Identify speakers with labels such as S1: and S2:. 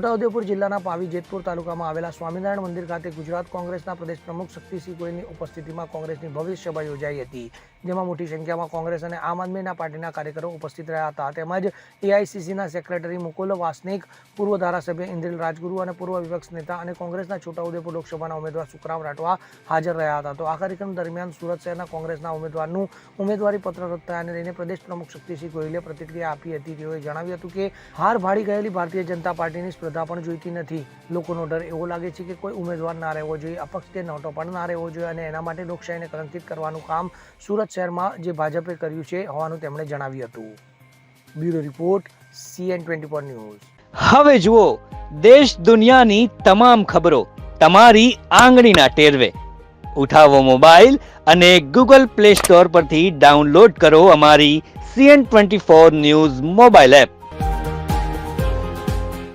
S1: છોટાઉદેપુર જિલ્લાના પાવી જેતપુર તાલુકામાં આવેલા સ્વામિનારાયણ મંદિર ખાતે ગુજરાત કોંગ્રેસના પ્રદેશ પ્રમુખ શક્તિસિંહ ગોયલની ઉપસ્થિતિમાં કોંગ્રેસની ભવ્ય સભા યોજાઈ હતી, જેમાં મોટી સંખ્યામાં કોંગ્રેસ અને આમ આદમીના પાર્ટીના કાર્યકરો ઉપસ્થિત રહ્યા હતા. તેમજ એઆઈસીસીના સેક્રેટરી મુકુલ વાસનિક, પૂર્વ ધારાસભ્ય ઇન્દ્રિલ રાજગુરુ અને પૂર્વ વિપક્ષ નેતા અને કોંગ્રેસના છોટાઉદેપુર લોકસભાના ઉમેદવાર સુખરામ રાઠવા હાજર રહ્યા હતા. તો આ કાર્યક્રમ દરમિયાન સુરત શહેરના કોંગ્રેસના ઉમેદવારનું ઉમેદવારી પત્ર રદ થયાને લઈને પ્રદેશ પ્રમુખ શક્તિસિંહ ગોયલે પ્રતિક્રિયા આપી હતી. તેઓએ જણાવ્યું હતું કે, હાર ભાડી ગયેલી ભારતીય જનતા પાર્ટીની સ્પર્ધા પણ જોઈતી નથી. લોકોનો ડર એવો લાગે છે કે કોઈ ઉમેદવાર ના રહેવો જોઈએ, અપક્ષ કે નોટો પણ ના રહેવો જોઈએ અને એના માટે લોકશાહીને કલંકિત કરવાનું કામ સુરત શહેરમાં જે ભાજપે કર્યું છે હોવાનું તેમણે જણાવ્યું હતું. Bureau report CN twenty four news.
S2: હવે જુઓ, દેશ દુનિયાની તમામ ખબરો તમારી આંગળીના ટેરવે. ઉઠાવો મોબાઈલ અને ગૂગલ પ્લે સ્ટોર પરથી ડાઉનલોડ કરો અમારી CN twenty four news mobile app.